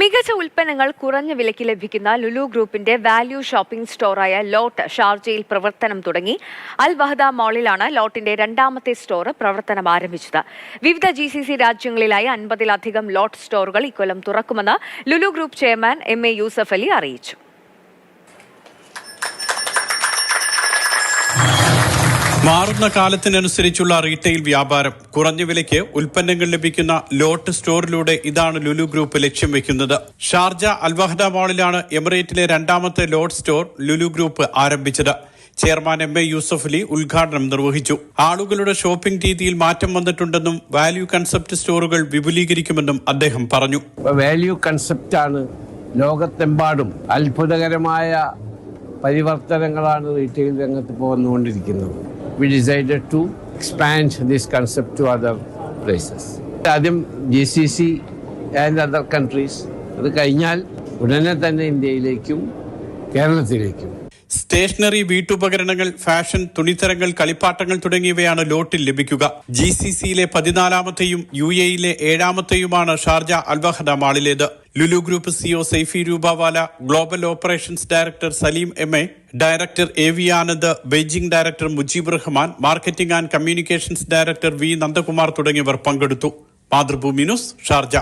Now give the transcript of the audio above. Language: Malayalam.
മികച്ച ഉൽപ്പന്നങ്ങൾ കുറഞ്ഞ വിലയ്ക്ക് ലഭിക്കുന്ന ലുലു ഗ്രൂപ്പിന്റെ വാല്യൂ ഷോപ്പിംഗ് സ്റ്റോറായ ലോട്ട് ഷാർജയിൽ പ്രവർത്തനം തുടങ്ങി. അൽ വഹദ മാളിലാണ് ലോട്ടിന്റെ രണ്ടാമത്തെ സ്റ്റോർ പ്രവർത്തനം ആരംഭിച്ചത്. വിവിധ ജി സി സി രാജ്യങ്ങളിലായി അൻപതിലധികം ലോട്ട് സ്റ്റോറുകൾ ഇക്കൊല്ലം തുറക്കുമെന്ന് Lulu group chairman M A Yusuff Ali അറിയിച്ചു. മാറുന്ന കാലത്തിനനുസരിച്ചുള്ള റീറ്റെയിൽ വ്യാപാരം. കുറഞ്ഞ വിലയ്ക്ക് ഉൽപ്പന്നങ്ങൾ ലഭിക്കുന്ന ലോട്ട് സ്റ്റോറിലൂടെ ഇതാണ് ലുലു ഗ്രൂപ്പ് ലക്ഷ്യം വെക്കുന്നത്. ഷാർജ അൽവഹദ മാളിലാണ് എമിറേറ്റിലെ രണ്ടാമത്തെ ലോട്ട് സ്റ്റോർ ലുലു ഗ്രൂപ്പ് ആരംഭിച്ചത്. Chairman M A Yusuff Ali ഉദ്ഘാടനം നിർവഹിച്ചു. ആളുകളുടെ ഷോപ്പിംഗ് രീതിയിൽ മാറ്റം വന്നിട്ടുണ്ടെന്നും വാല്യൂ കൺസെപ്റ്റ് സ്റ്റോറുകൾ വിപുലീകരിക്കുമെന്നും അദ്ദേഹം പറഞ്ഞു. വാല്യൂ കൺസെപ്റ്റ് ആണ് ലോകത്തെമ്പാടും അത്ഭുതകരമായ പരിവർത്തനങ്ങളാണ് റീറ്റെയിൽ രംഗത്ത് ഇപ്പോൾ വന്നുകൊണ്ടിരിക്കുന്നത്. We decide to expand this concept to other places ആദ്യം G C C and other countries അത് കഴിഞ്ഞാൽ ഉടനെ തന്നെ ഇന്ത്യയിലേക്കും കേരളത്തിലേക്കും. സ്റ്റേഷനറി വീട്ടുപകരണങ്ങൾ ഫാഷൻ തുണിത്തരങ്ങൾ കളിപ്പാട്ടങ്ങൾ തുടങ്ങിയവയാണ് ലോട്ടിൽ ലഭിക്കുക. ജി സി സിയിലെ പതിനാലാമത്തെയും യു എയിലെ ഏഴാമത്തെയുമാണ് Sharjah Al Wahda മാളിലേത്. Lulu group C O Saifee Rupawala global operations director Saleem M A director A V Anand Beijing director Mujeeb Rahman marketing and communications director V Nandakumar തുടങ്ങിയവർ പങ്കെടുത്തു. Mathrubhumi news Sharjah.